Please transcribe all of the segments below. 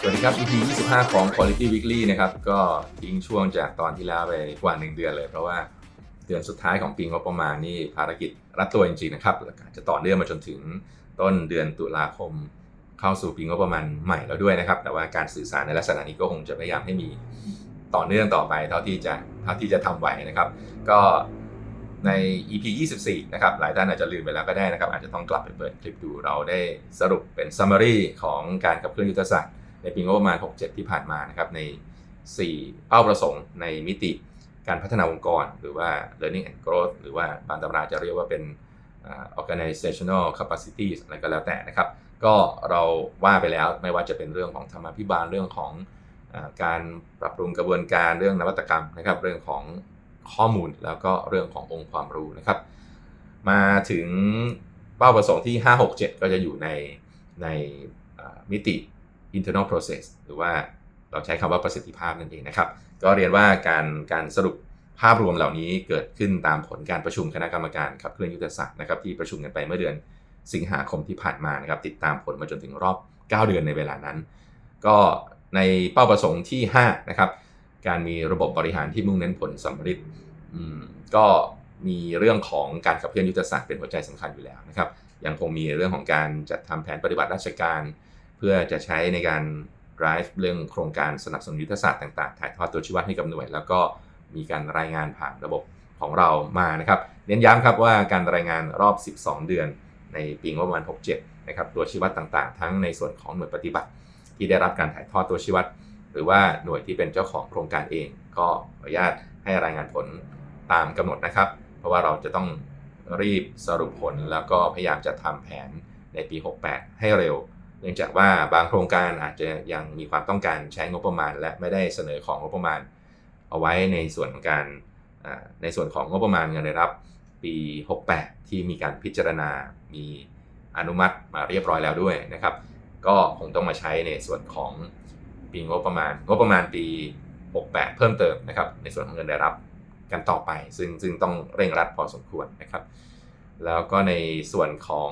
สวัสดีครับ EP 25 ของ Quality Weekly นะครับ ก็ทิ้งช่วงจากตอนที่แล้วไปกว่า 1 เดือนเลย เพราะว่าเดือนสุดท้ายของปีงบประมาณนี่ภารกิจรัดตัวจริงๆนะครับแล้วจะต่อเนื่องมาจนถึงต้นเดือนตุลาคมเข้าสู่ปีงบประมาณใหม่แล้วด้วยนะครับ แต่ว่าการสื่อสารในลักษณะนี้ก็คงจะพยายามให้มีต่อเนื่องต่อไปเท่าที่จะเท่าที่จะทำไหวนะครับ ก็ ใน EP 24 นะครับ หลายท่านอาจจะลืมไปแล้วก็ได้นะครับ อาจจะต้องกลับไปเปิดคลิปดู เราได้สรุปเป็น summary ของการขับเคลื่อนยุทธศาสตร์ในปีงบประมาณ 67 ที่ผ่านมานะครับ ใน 4 เป้าประสงค์ในมิติการพัฒนาองค์กร หรือว่า learning and growth หรือว่าบางตำราจะเรียกว่าเป็น organizational capacities อะไรก็แล้วแต่นะครับ ก็เราว่าไปแล้วไม่ว่าจะเป็นเรื่องของธรรมาภิบาลเรื่องของการปรับปรุงกระบวนการเรื่องนวัตกรรมนะครับ เรื่องของ ข้อมูลแล้วก็เรื่องขององค์ความรู้นะครับ มาถึงเป้าประสงค์ที่ 567 ก็จะอยู่ในในมิติ internal process หรือว่าเราใช้คำว่าประสิทธิภาพนั่นเองนะครับ ก็เรียนว่าการการสรุปภาพรวมเหล่านี้เกิดขึ้นตามผลการประชุมคณะกรรมการขับเคลื่อนยุทธศาสตร์นะครับที่ประชุมกันไปเมื่อเดือนสิงหาคมที่ผ่านมานะครับติดตามผลมาจนถึงรอบ 9 เดือนในเวลานั้น ก็ในเป้าประสงค์ที่ 5 นะครับ การมีระบบบริหารที่มุ่งเน้นผลสำเร็จอืมก็มีเรื่องของการขับเคลื่อนยุทธศาสตร์เป็นหัวใจสำคัญอยู่แล้วนะครับ ยังคงมีเรื่องของการจัดทำแผนปฏิบัติราชการ เพื่อจะใช้ในการ drive เรื่องโครงการสนับสนุนยุทธศาสตร์ต่างๆ ถ่ายทอดตัวชี้วัดให้กับหน่วย แล้วก็มีการรายงานผ่านระบบของเรามานะครับ เน้นย้ำครับว่าการรายงานรอบ 12 เดือนในปีงบประมาณ 67 นะครับ ตัวชี้วัดต่างๆ ทั้งในส่วนของหน่วยปฏิบัติ ที่ได้รับการถ่ายทอดตัวชี้วัด หรือว่าหน่วยที่เป็นเจ้าของโครงการเอง ก็ขออนุญาตให้รายงานผลตามกำหนดนะครับ เพราะว่าเราจะต้องรีบสรุปผลแล้วก็พยายามจะทำแผนในปี 68 ให้เร็ว เนื่องจากว่าบางโครงการอาจจะยังมีความต้องการใช้งบประมาณ และไม่ได้เสนอของงบประมาณ เอาไว้ในส่วนของการในส่วนของงบประมาณเงินรายรับปี 68 ที่มีการพิจารณา มีอนุมัติมาเรียบร้อยแล้วด้วยนะครับ ก็คงต้องมาใช้ในส่วนของ ปีงบประมาณงบประมาณปี 68 เพิ่มเติมนะครับในส่วนของเงินรายรับกันต่อไป ซึ่งซึ่งต้องเร่งรัดพอสมควรนะครับ แล้วก็ในส่วนของ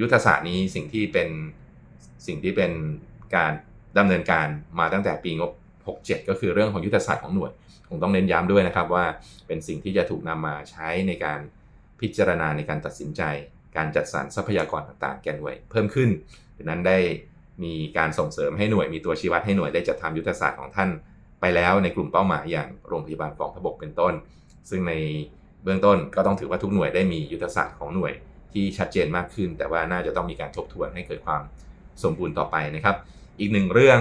ยุทธศาสตร์นี้สิ่งที่เป็นสิ่งที่เป็นการดำเนินการมาตั้งแต่ปีงบ 67 ก็คือเรื่องของยุทธศาสตร์ของหน่วยคงต้องเน้นย้ำด้วยนะครับว่าเป็นสิ่งที่จะถูกนำมาใช้ในการพิจารณาในการตัดสินใจ การจัดสรรทรัพยากรต่างๆ แก่หน่วยเพิ่มขึ้นดังนั้นได้ มีการส่งเสริมให้หน่วยมีตัวชี้วัดให้หน่วยได้จัดทำยุทธศาสตร์ของท่านไปแล้วในกลุ่มเป้าหมายอย่างโรงพยาบาลกองทบกเป็นต้น ซึ่งในเบื้องต้นก็ต้องถือว่าทุกหน่วยได้มียุทธศาสตร์ของหน่วยที่ชัดเจนมากขึ้น แต่ว่าน่าจะต้องมีการทบทวนให้เกิดความสมบูรณ์ต่อไปนะครับ อีกหนึ่งเรื่อง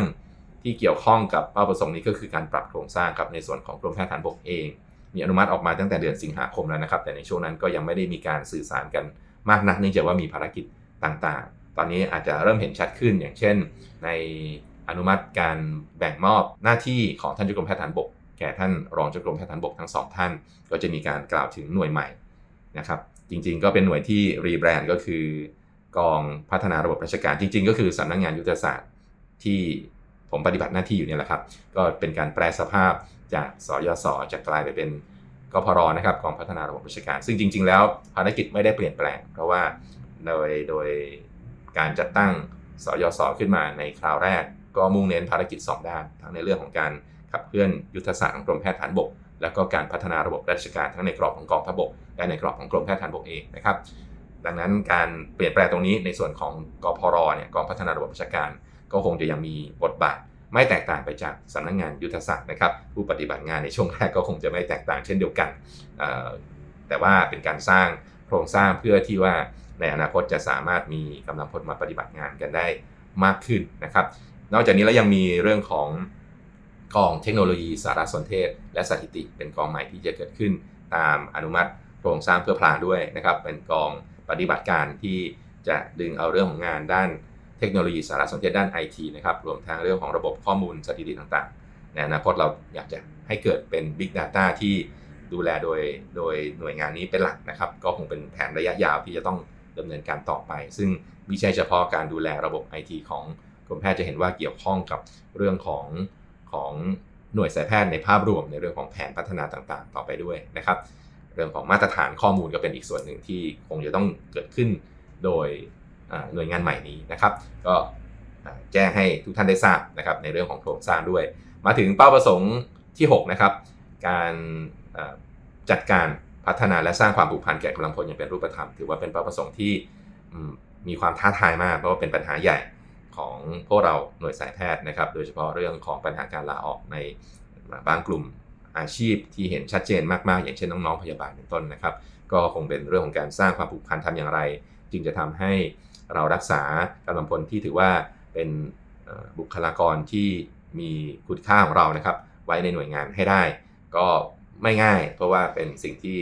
ที่เกี่ยวข้องกับเป้าประสงค์นี้ก็คือการปรับโครงสร้างครับในส่วนของกรมแพทย์ฐานบกเอง มีอนุมัติออกมาตั้งแต่เดือนสิงหาคมแล้วนะครับ แต่ในช่วงนั้นก็ยังไม่ได้มีการสื่อสารกันมากนักเนื่องจากว่ามีภารกิจต่างๆ ตอนนี้อาจจะเริ่มเห็นชัดขึ้น อย่างเช่น ในอนุมัติการแบ่งมอบหน้าที่ของท่านเจ้ากรมแพทย์ฐานบก แก่ท่านรองเจ้ากรมแพทย์ฐานบกทั้งสองท่าน ก็จะมีการกล่าวถึงหน่วยใหม่นะครับจริงๆ ก็เป็นหน่วยที่รีแบรนด์ก็คือกองพัฒนาระบบราชการจริง ๆ ก็คือสำนักงานยุทธศาสตร์ที่ผมปฏิบัติหน้าที่อยู่เนี่ยแหละครับ ก็เป็นการแปลสภาพจากสยศจะกลายไปเป็นกพรนะครับกองพัฒนาระบบราชการ ซึ่งจริง ๆ แล้วภารกิจไม่ได้เปลี่ยนแปลง เพราะว่าโดยโดย การจัดตั้งสยศขึ้นมาในคราวแรก ก็มุ่งเน้นภารกิจ 2 ด้าน ทั้งในเรื่องของการขับเคลื่อนยุทธศาสตร์ของกรมแพทย์ฐานบก แล้วก็การพัฒนาระบบราชการทั้งในกรอบของกองทัพบก และในกรอบของกรมแพทย์ฐานบกเองนะครับ ดังนั้นการเปลี่ยนแปลงตรงนี้ในส่วนของกพรเนี่ยกองพัฒนาระบบราชการ ก็คงจะยังมีบทบาทไม่แตกต่างไปจากสำนักงานยุทธศาสตร์นะครับผู้ปฏิบัติงานในช่วงแรกก็คงจะไม่แตกต่างเช่นเดียวกัน แต่ว่าเป็นการสร้างโครงสร้างเพื่อที่ว่า ในอนาคตจะสามารถมีกำลังพลมาปฏิบัติงานกันได้มากขึ้นนะครับ นอกจากนี้แล้วยังมีเรื่องของกองเทคโนโลยีสารสนเทศ และสถิติเป็นกองใหม่ที่จะเกิดขึ้น ตามอนุมัติโครงสร้างเพื่อพลางด้วยนะครับ เป็นกองปฏิบัติการที่จะดึงเอาเรื่องของงานด้านเทคโนโลยีสารสนเทศด้าน IT นะครับรวมทั้งเรื่องของระบบข้อมูลสถิติต่างๆในอนาคตเราอยากจะให้เกิดเป็น Big Data ที่ดูแลโดยโดยหน่วยงานนี้เป็นหลักนะครับ ก็คงเป็นแผนระยะยาวที่จะต้อง ดำเนินการต่อไป ซึ่งไม่ใช่เฉพาะการดูแลระบบ IT ของกรมแพทย์จะเห็นว่าเกี่ยวข้องกับเรื่องของของหน่วยสายแพทย์ในภาพรวมในเรื่องของแผนพัฒนาต่างๆ ต่อไปด้วยนะครับ เรื่องของมาตรฐานข้อมูลก็เป็นอีกส่วนหนึ่งที่คงจะต้องเกิดขึ้นโดยหน่วยงานใหม่นี้นะครับ ก็แจ้งให้ทุกท่านได้ทราบนะครับในเรื่องของโครงสร้างด้วย มาถึงเป้าประสงค์ที่ 6 นะครับ การจัดการ พัฒนาและสร้างความผูกพันแก่กำลังพลอย่างเป็นรูปธรรม ถือว่าเป็นเป้าประสงค์ที่มีความท้าทายมาก เพราะว่าเป็นปัญหาใหญ่ของพวกเราหน่วยสายแพทย์นะครับ โดยเฉพาะเรื่องของปัญหาการลาออกในบางกลุ่มอาชีพที่เห็นชัดเจนมากๆ อย่างเช่นน้องๆพยาบาลเป็นต้นนะครับ ก็คงเป็นเรื่องของการสร้างความผูกพันทำอย่างไร จึงจะทำให้เรารักษากำลังพลที่ถือว่าเป็นบุคลากรที่มีคุณค่าของเรานะครับ ไว้ในหน่วยงานให้ได้ ก็ไม่ง่าย เพราะว่าเป็นสิ่งที่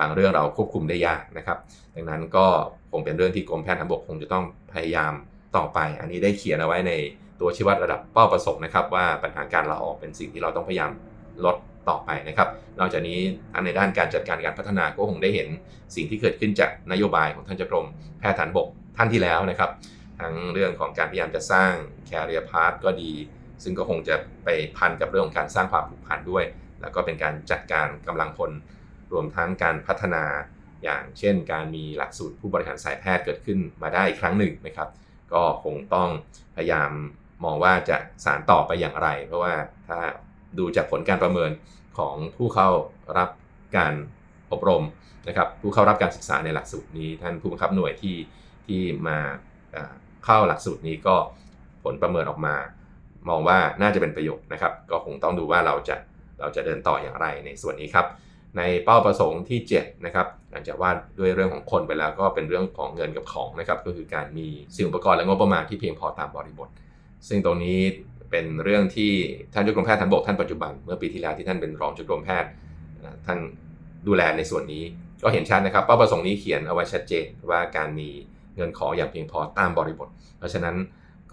บางเรื่องเราควบคุมได้ยากนะครับ ดังนั้นก็คงเป็นเรื่องที่กรมแพทย์ทางบกคงจะต้องพยายามต่อไป อันนี้ได้เขียนเอาไว้ในตัวชี้วัดระดับเป้าประสงค์นะครับ ว่าปัญหาการลาออกเป็นสิ่งที่เราต้องพยายามลดต่อไปนะครับ นอกจากนี้ทั้งในด้านการจัดการการพัฒนาก็คงได้เห็นสิ่งที่เกิดขึ้นจากนโยบายของท่านจ้ากรมแพทย์ฐานบกท่านที่แล้วนะครับ ทั้งเรื่องของการพยายามจะสร้าง career path ก็ดี ซึ่งก็คงจะไปพันกับเรื่องของการสร้างความผูกพันด้วย แล้วก็เป็นการจัดการกำลังพล รวมทั้งการพัฒนาอย่างเช่น การมีหลักสูตรผู้บริหารสายแพทย์เกิดขึ้นมาได้อีกครั้งหนึ่งนะครับ ก็คงต้องพยายามมองว่าจะสารต่อไปอย่างไร เพราะว่าถ้าดูจากผลการประเมินของผู้เข้ารับการอบรมนะครับ ผู้เข้ารับการศึกษาในหลักสูตรนี้ ท่านผู้บังคับหน่วยที่ที่มาเอ่อเข้าหลักสูตรนี้ก็ผลประเมินออกมา มองว่าน่าจะเป็นประโยชน์นะครับ ก็คงต้องดูว่าเราจะเราจะเดินต่ออย่างไรในส่วนนี้ครับ ในเป้าประสงค์ที่7นะครับหลังจากว่าด้วยเรื่องของคนไปแล้วก็เป็นเรื่องของเงินกับของนะครับก็คือการมีสิ่งอุปกรณ์และงบประมาณที่เพียงพอตามบริบท ซึ่งตรงนี้เป็นเรื่องที่ท่านจ้ากรมแพทย์ท่านบกท่านปัจจุบันเมื่อปีที่แล้วที่ท่านเป็นรองจ้ากรมแพทย์ท่านดูแลในส่วนนี้ก็เห็นชัดนะครับเป้าประสงค์นี้เขียนเอาไว้ชัดเจนว่าการมีเงินของอย่างเพียงพอตามบริบท เพราะฉะนั้น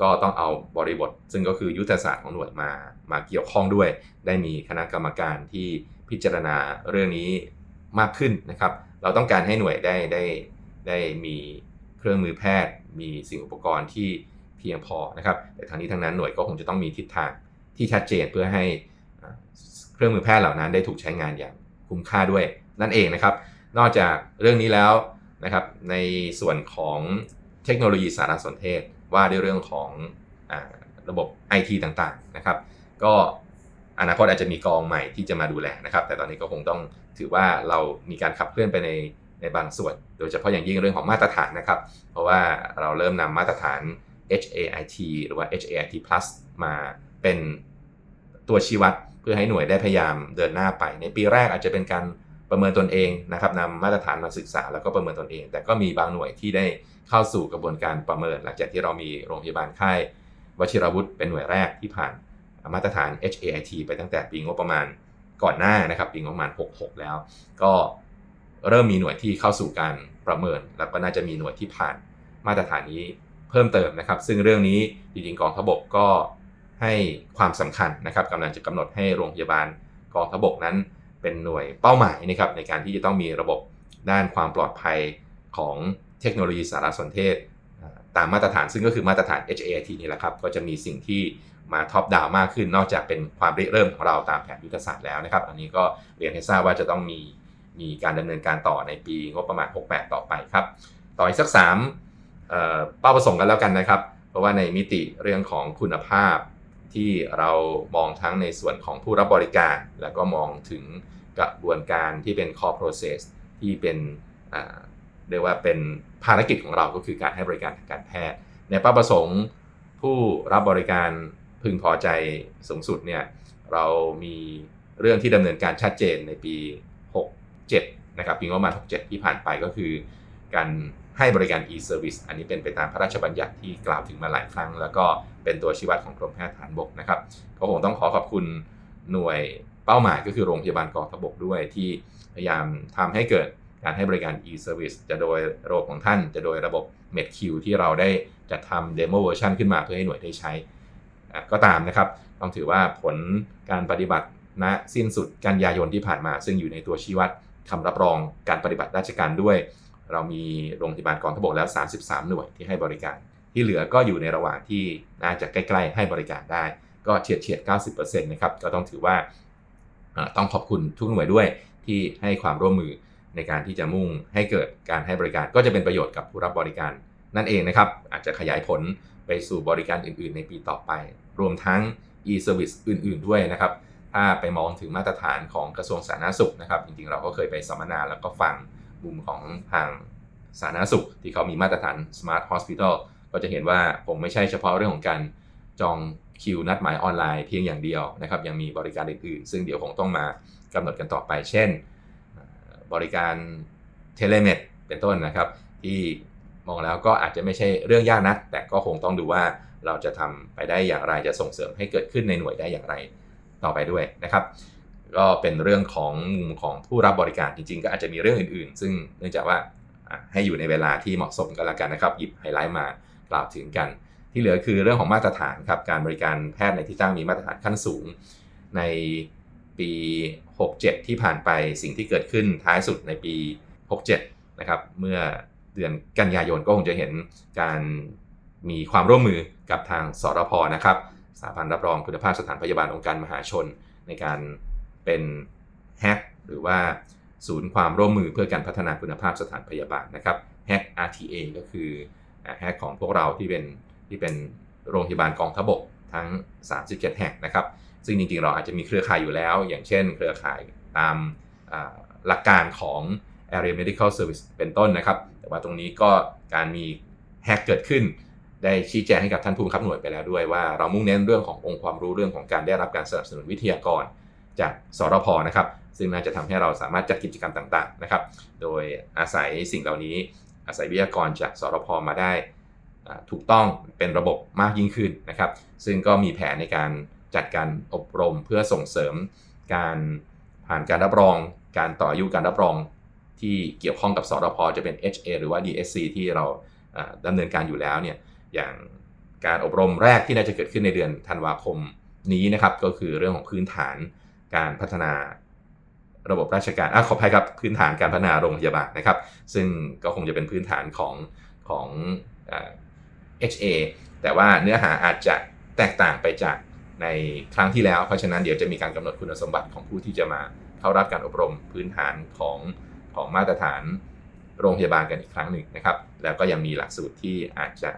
ก็ต้องเอาบริบท ซึ่งก็คือยุทธศาสตร์ของหน่วยมามาเกี่ยวข้องด้วย ได้มีคณะกรรมการที่ พิจารณาเรื่องนี้มากขึ้นนะครับ เราต้องการให้หน่วยได้ได้ได้มีเครื่องมือแพทย์ มีสิ่งอุปกรณ์ที่เพียงพอนะครับ แต่ทางนี้ทั้งนั้นหน่วยก็คงจะต้องมีทิศทางที่ชัดเจนเพื่อให้เครื่องมือแพทย์เหล่านั้นได้ถูกใช้งานอย่างคุ้มค่าด้วยนั่นเองนะครับ นอกจากเรื่องนี้แล้วนะครับ ในส่วนของเทคโนโลยีสารสนเทศว่าด้วยเรื่องของอระบบ IT ต่างๆนะครับ ก็ อนาคตอาจจะมีกองใหม่ที่จะมาดูแลนะครับ แต่ตอนนี้ก็คงต้องถือว่าเรามีการขับเคลื่อนไปในในบางส่วน โดยเฉพาะอย่างยิ่งเรื่องของมาตรฐานนะครับ เพราะว่าเราเริ่มนำมาตรฐาน HAIT หรือว่า HAIT Plus มาเป็นตัวชี้วัดเพื่อให้หน่วยได้พยายามเดินหน้าไป ในปีแรกอาจจะเป็นการประเมินตนเองนะครับนำมาตรฐานมาศึกษาแล้วก็ประเมินตนเอง แต่ก็มีบางหน่วยที่ได้เข้าสู่กระบวนการประเมิน หลังจากที่เรามีโรงพยาบาลค่ายวชิรวุฒิเป็นหน่วยแรกที่ผ่าน มาตรฐาน HAIT ไปตั้งแต่ปีงบประมาณก่อนหน้านะครับปีงบประมาณ 66 แล้ว ก็เริ่มมีหน่วยที่เข้าสู่การประเมิน แล้วก็น่าจะมีหน่วยที่ผ่านมาตรฐานนี้เพิ่มเติมนะครับ ซึ่งเรื่องนี้จริงๆกองทพบกก็ให้ความสำคัญนะครับกำลังจะกำหนดให้โรงพยาบาลกองทพบกนั้น เป็นหน่วยเป้าหมายนะครับในการที่จะต้องมีระบบด้านความปลอดภัยของเทคโนโลยีสารสนเทศ ตามมาตรฐานซึ่งก็คือมาตรฐาน HAIT นี่แหละครับ ก็จะมีสิ่งที่ มาท็อปดาวมากขึ้น นอกจากเป็นความริเริ่มของเราตามแผนยุทธศาสตร์แล้วนะครับ อันนี้ก็เรียนให้ทราบว่าจะต้องมีมีการดำเนินการต่อในปีงบประมาณ 68 ต่อไปครับ ต่ออีกสัก3เอ่อเป้าประสงค์กันแล้วกันนะครับ เพราะว่าในมิติเรื่องของคุณภาพที่เรามองทั้งในส่วนของผู้รับบริการ แล้วก็มองถึงกระบวนการที่เป็น core process ที่เป็นเรียกว่าเป็นภารกิจของเราก็คือการให้บริการทางการแพทย์ ในเป้าประสงค์ผู้รับบริการ พึงพอใจสูงสุดเนี่ยเรามีเรื่องที่ดำเนินการชัดเจนในปี 67 นะครับปีงบประมาณ 67 ที่ผ่านไปก็คือการให้บริการ e-service อันนี้เป็นไปตามพระราชบัญญัติที่กล่าวถึงมาหลายครั้ง แล้วก็เป็นตัวชี้วัดของกรมแพทย์ฐานบกนะครับก็คงต้องขอขอบคุณหน่วยเป้าหมายก็คือโรงพยาบาลกองทพบกด้วยที่พยายามทำให้เกิดการให้บริการ e-service จะโดยระบบของท่าน จะโดยระบบ MedQ ที่เราได้จัดทำ demo version ขึ้นมาเพื่อให้หน่วยได้ใช้ ก็ตามนะครับต้องถือว่าผลการปฏิบัติณสิ้นสุดกันยายนที่ผ่านมา ซึ่งอยู่ในตัวชี้วัดคำรับรองการปฏิบัติราชการด้วย เรามีโรงพยาบาลกองทพบกแล้ว 33 หน่วยที่ให้บริการ ที่เหลือก็อยู่ในระหว่างที่น่าจะใกล้ๆให้บริการได้ ก็เฉียดเฉียด90%นะครับก็ต้องถือว่าต้องขอบคุณทุกหน่วยด้วยที่ให้ความร่วมมือในการที่จะมุ่งให้เกิดการให้บริการก็จะเป็นประโยชน์กับผู้รับบริการนั่นเองนะครับ อาจจะขยายผล ไปสู่บริการอื่นๆ ในปีต่อไป รวมทั้ง e-service อื่นๆ ด้วยนะครับ ถ้าไปมองถึงมาตรฐานของกระทรวงสาธารณสุขนะครับ จริงๆ เราก็เคยไปสัมมนาแล้วก็ฟังมุมของทางสาธารณสุข ที่เขามีมาตรฐาน smart hospital ก็จะเห็นว่าคงไม่ใช่เฉพาะเรื่องของการจองคิวนัดหมายออนไลน์เพียงอย่างเดียวนะครับ ยังมีบริการอื่นๆ ซึ่งเดี๋ยวคงต้องมากำหนดกันต่อไป เช่น บริการเทเลเมดเป็นต้นนะครับ ที่ มองแล้วก็อาจจะไม่ใช่เรื่องยากนักแต่ก็คงต้องดูว่าเราจะทำไปได้อย่างไรจะส่งเสริมให้เกิดขึ้นในหน่วยได้อย่างไรต่อไปด้วยนะครับ ก็เป็นเรื่องของมุมของผู้รับบริการจริงๆ ก็อาจจะมีเรื่องอื่นๆ ซึ่งเนื่องจากว่าให้อยู่ในเวลาที่เหมาะสมก็แล้วกันนะครับหยิบไฮไลท์มากล่าวถึงกัน ที่เหลือคือเรื่องของมาตรฐานครับการบริการแพทย์ในที่ตั้งมีมาตรฐานขั้นสูง ในปี 67 ที่ผ่านไปสิ่งที่เกิดขึ้นท้ายสุดในปี 67 นะครับเมื่อ เดือนกันยายนก็คงจะเห็นการมีความร่วมมือกับทางสรพนะครับสถาบันรับรองคุณภาพสถานพยาบาลองค์การมหาชน ในการเป็นแฮกหรือว่าศูนย์ความร่วมมือเพื่อการพัฒนาคุณภาพสถานพยาบาลนะครับแฮก RTA ก็คือแฮกของพวกเราที่เป็นที่เป็นโรงพยาบาลกองทพบกทั้ง 37 แห่งนะครับ ซึ่งจริงๆ เราอาจจะมีเครือข่ายอยู่แล้ว อย่างเช่น เครือข่ายตามหลักการของ Area Medical Service เป็นต้นนะครับ แต่ว่าตรงนี้ก็การมีแฮกเกิดขึ้น ได้ชี้แจงให้กับท่านผู้บังคับหน่วยไปแล้วด้วยว่าเรามุ่งเน้นเรื่องขององค์ความรู้เรื่องของการได้รับการสนับสนุนวิทยากร จากสรพนะครับ ซึ่งน่าจะทำให้เราสามารถจัดกิจกรรมต่างๆนะครับ โดยอาศัยสิ่งเหล่านี้ อาศัยวิทยากรจากสรพมาได้ถูกต้องเป็นระบบมากยิ่งขึ้นนะครับ ซึ่งก็มีแผนในการจัดการอบรมเพื่อส่งเสริมการผ่านการรับรอง การต่ออายุการรับรอง ที่เกี่ยวข้องกับสรพจะเป็น HA หรือว่า DSC ที่เราดำเนินการอยู่แล้วเนี่ยอย่างการอบรมแรกที่น่าจะเกิดขึ้นในเดือนธันวาคมนี้นะครับก็คือเรื่องของพื้นฐานการพัฒนาระบบราชการอขออภัยครับพื้นฐานการพัฒนาโรงพยาบาลนะครับ ซึ่งก็คงจะเป็นพื้นฐานของของ HA แต่ว่าเนื้อหาอาจจะแตกต่างไปจากในครั้งที่แล้ว เพราะฉะนั้นเดี๋ยวจะมีการกำหนดคุณสมบัติของผู้ที่จะมาเข้ารับการอบรมพื้นฐานของ ของมาตรฐานโรงพยาบาลกันอีกครั้งหนึ่งนะครับ แล้วก็ยังมีหลักสูตรที่อาจจะ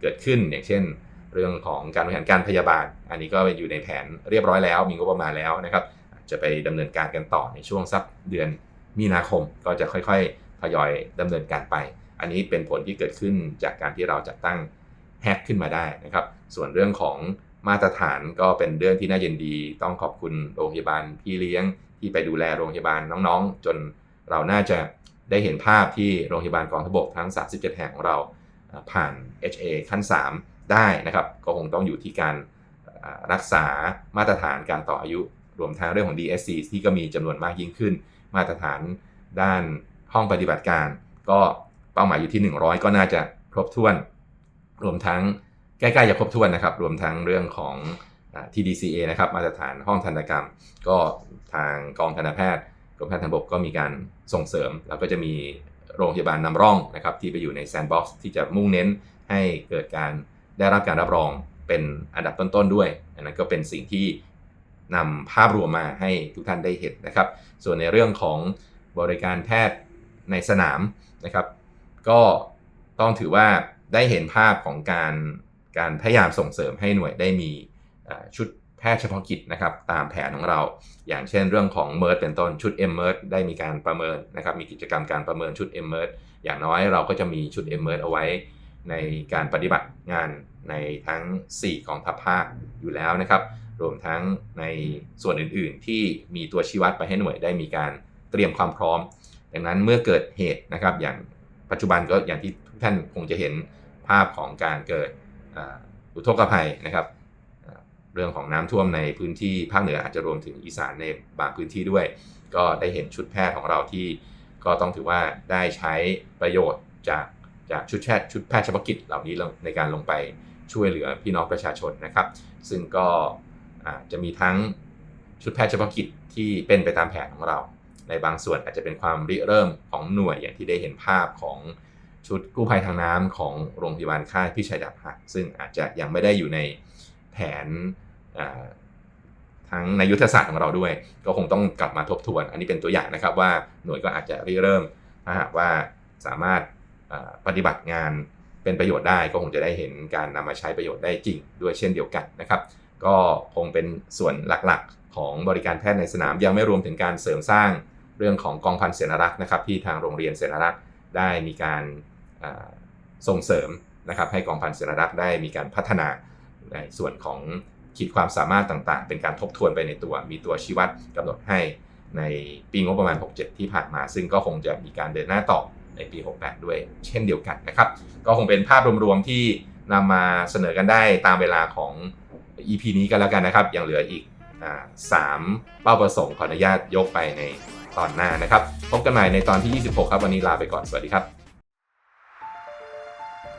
เกิดขึ้นอย่างเช่น เรื่องของการบริหารการพยาบาล อันนี้ก็อยู่ในแผนเรียบร้อยแล้ว มีงบประมาณแล้วนะครับจะไปดำเนินการกันต่อในช่วงสักเดือนมีนาคมก็จะค่อยๆทยอยดำเนินการไป อันนี้เป็นผลที่เกิดขึ้นจากการที่เราจัดตั้งแฮกขึ้นมาได้นะครับ ส่วนเรื่องของมาตรฐานก็เป็นเรื่องที่น่ายินดี ต้องขอบคุณโรงพยาบาลพี่เลี้ยงที่ไปดูแลโรงพยาบาลน้องๆ จน เราน่าจะได้เห็นภาพที่โรงพยาบาลกองทพบกทั้ง 37 แห่งของเราผ่าน HA ขั้น 3 ได้นะครับ ก็คงต้องอยู่ที่การรักษามาตรฐานการต่ออายุ รวมทั้งเรื่องของ DSC ที่ก็มีจำนวนมากยิ่งขึ้น มาตรฐานด้านห้องปฏิบัติการ ก็เป้าหมายอยู่ที่ 100 ก็น่าจะครบถ้วน รวมทั้งใกล้ๆจะครบถ้วนนะครับ รวมทั้งเรื่องของ TDCA นะครับ มาตรฐานห้องทันตกรรม ก็ทางกองทันตแพทย์ รมแพทย์ทางบกก็มีการส่งเสริม แล้วก็จะมีโรงพยาบาลนำร่องนะครับที่ไปอยู่ในแซนด์บ็อกซ์ที่จะมุ่งเน้นให้เกิดการได้รับการรับรองเป็นอันดับต้นๆด้วย อันนั้นก็เป็นสิ่งที่นำภาพรวมมาให้ทุกท่านได้เห็นนะครับ ส่วนในเรื่องของบริการแพทย์ในสนามนะครับ ก็ต้องถือว่าได้เห็นภาพของการการพยายามส่งเสริมให้หน่วยได้มีชุด แพทย์เฉพาะกิจนะครับตามแผนของเรา อย่างเช่นเรื่องของเมิร์เป็นต้นชุด M เมิร์ได้มีการประเมินนะครับมีกิจกรรมการประเมินชุด M เมิร์อย่างน้อยเราก็จะมีชุด M เมิร์เอาไว้ ในการปฏิบัติงานในทั้ง4กองทัพภาคอยู่แล้วนะครับรวมทั้งในส่วนอื่นๆ ที่มีตัวชี้วัดไปให้หน่วยได้มีการเตรียมความพร้อม ดังนั้นเมื่อเกิดเหตุนะครับอย่างปัจจุบันก็อย่างที่ทุกท่านคงจะเห็นภาพของการเกิดอุทกภัยนะครับ เรื่องของน้ำท่วมในพื้นที่ภาคเหนืออาจจะรวมถึงอีสานในบางพื้นที่ด้วย ก็ได้เห็นชุดแพทย์ของเราที่ ก็ต้องถือว่าได้ใช้ประโยชน์จากจากชุดแพทย์ชุดแพทย์เฉพาะกิจเหล่านี้ในการลงไปช่วยเหลือพี่น้องประชาชนนะครับ ซึ่งก็จะมีทั้งชุดแพทย์เฉพาะกิจที่เป็นไปตามแผนของเรา ในบางส่วนอาจจะเป็นความริเริ่มของหน่วยอย่างที่ได้เห็นภาพของชุดกู้ภัยทางน้ำของโรงพยาบาลค่ายพิชัยดาบหักซึ่งอาจจะยังไม่ได้อยู่ใน แผนทั้งในยุทธศาสตร์ของเราด้วย ก็คงต้องกลับมาทบทวน อันนี้เป็นตัวอย่างนะครับว่าหน่วยก็อาจจะริเริ่มถ้าหากว่าสามารถปฏิบัติงานเป็นประโยชน์ได้ก็คงจะได้เห็นการนำมาใช้ประโยชน์ได้จริงด้วยเช่นเดียวกันนะครับ ก็คงเป็นส่วนหลักๆ ของบริการแพทย์ในสนาม ยังไม่รวมถึงการเสริมสร้างเรื่องของกองพันเสนารักษ์นะครับ ที่ทางโรงเรียนเสนารักษ์ได้มีการส่งเสริมนะครับ ให้กองพันเสนารักษ์ได้มีการพัฒนา ในส่วนของขีดความสามารถต่างๆ เป็นการทบทวนไปในตัว มีตัวชี้วัดกำหนดให้ในปีงบประมาณ 67 ที่ผ่านมา ซึ่งก็คงจะมีการเดินหน้าต่อในปี 68 ด้วย เช่นเดียวกันนะครับ ก็คงเป็นภาพรวมๆที่นำมาเสนอกันได้ตามเวลาของ EP นี้กันแล้วกันนะครับ ยังเหลืออีกสามเป้าประสงค์ขออนุญาตยกไปในตอนหน้านะครับ พบกันใหม่ในตอนที่ 26 ครับ วันนี้ลาไปก่อน สวัสดีครับ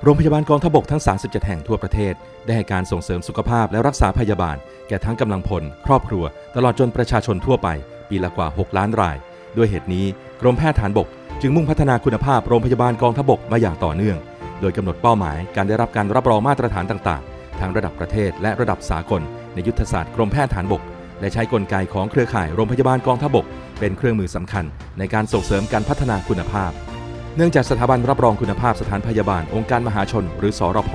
โรงพยาบาลกองทบกทั้ง 37 แห่งทั่วประเทศ ได้ให้การส่งเสริมสุขภาพและรักษาพยาบาล แก่ทั้งกำลังพล ครอบครัว ตลอดจนประชาชนทั่วไป ปีละกว่า 6 ล้านราย ด้วยเหตุนี้กรมแพทย์ฐานบก จึงมุ่งพัฒนาคุณภาพโรงพยาบาลกองทบกมาอย่างต่อเนื่อง โดยกำหนดเป้าหมายการได้รับการรับรองมาตรฐานต่างๆ ทั้งระดับประเทศและระดับสากล ในยุทธศาสตร์กรมแพทย์ฐานบก และใช้กลไกของเครือข่ายโรงพยาบาลกองทบก เป็นเครื่องมือสำคัญ ในการส่งเสริมการพัฒนาคุณภาพ เนื่องจากสถาบันรับรองคุณภาพสถานพยาบาลองค์การมหาชน หรือสอรพ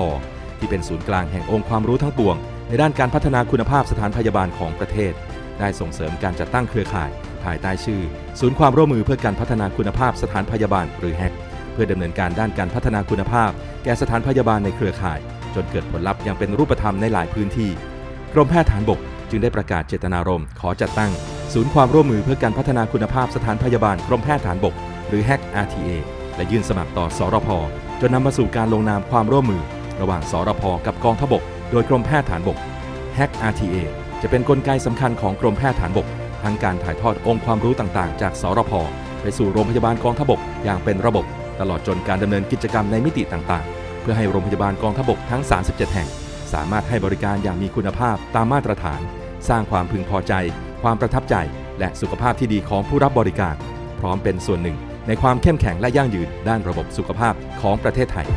ที่เป็นศูนย์กลางแห่งองค์ความรู้ทั้งปวง ในด้านการพัฒนาคุณภาพสถานพยาบาลของประเทศ ได้ส่งเสริมการจัดตั้งเครือข่าย ภายใต้ชื่อ ศูนย์ความร่วมมือเพื่อการพัฒนาคุณภาพสถานพยาบาลหรือแฮกเพื่อดำเนินการด้านการพัฒนาคุณภาพ แก่สถานพยาบาลในเครือข่าย จนเกิดผลลัพธ์อย่างเป็นรูปธรรมในหลายพื้นที่กรมแพทย์ฐานบก จึงได้ประกาศเจตนารมณ์ขอจัดตั้ง ศูนย์ความร่วมมือเพื่อการพัฒนาคุณภาพสถานพยาบาลกรมแพทย์ฐานบก หรือ HAC RTA และยื่นสมัครต่อสอรพจนนำมาสู่การลงนามความร่วมมือ ระหว่างสอรพกับกองทบก โดยกรมแพทย์ฐานบก HAC RTA จะเป็นนกลไกสำคัญของกรมแพทย์ฐานบกทั้งการถ่ายทอดองค์ความรู้ต่างๆ จากสรพไปสู่โรงพยาบาลกองทบกอย่างเป็นระบบ ตลอดจนการดำเนินกิจกรรมในมิติต่างๆ เพื่อให้โรงพยาบาลกองทบกทั้ง 37 แห่ง สามารถให้บริการอย่างมีคุณภาพตามมาตรฐาน สร้างความพึงพอใจ ความประทับใจ และสุขภาพที่ดีของผู้รับบริการ พร้อมเป็นส่วนหนึ่ง ในความเข้มแข็งและยั่งยืนด้านระบบสุขภาพของประเทศไทย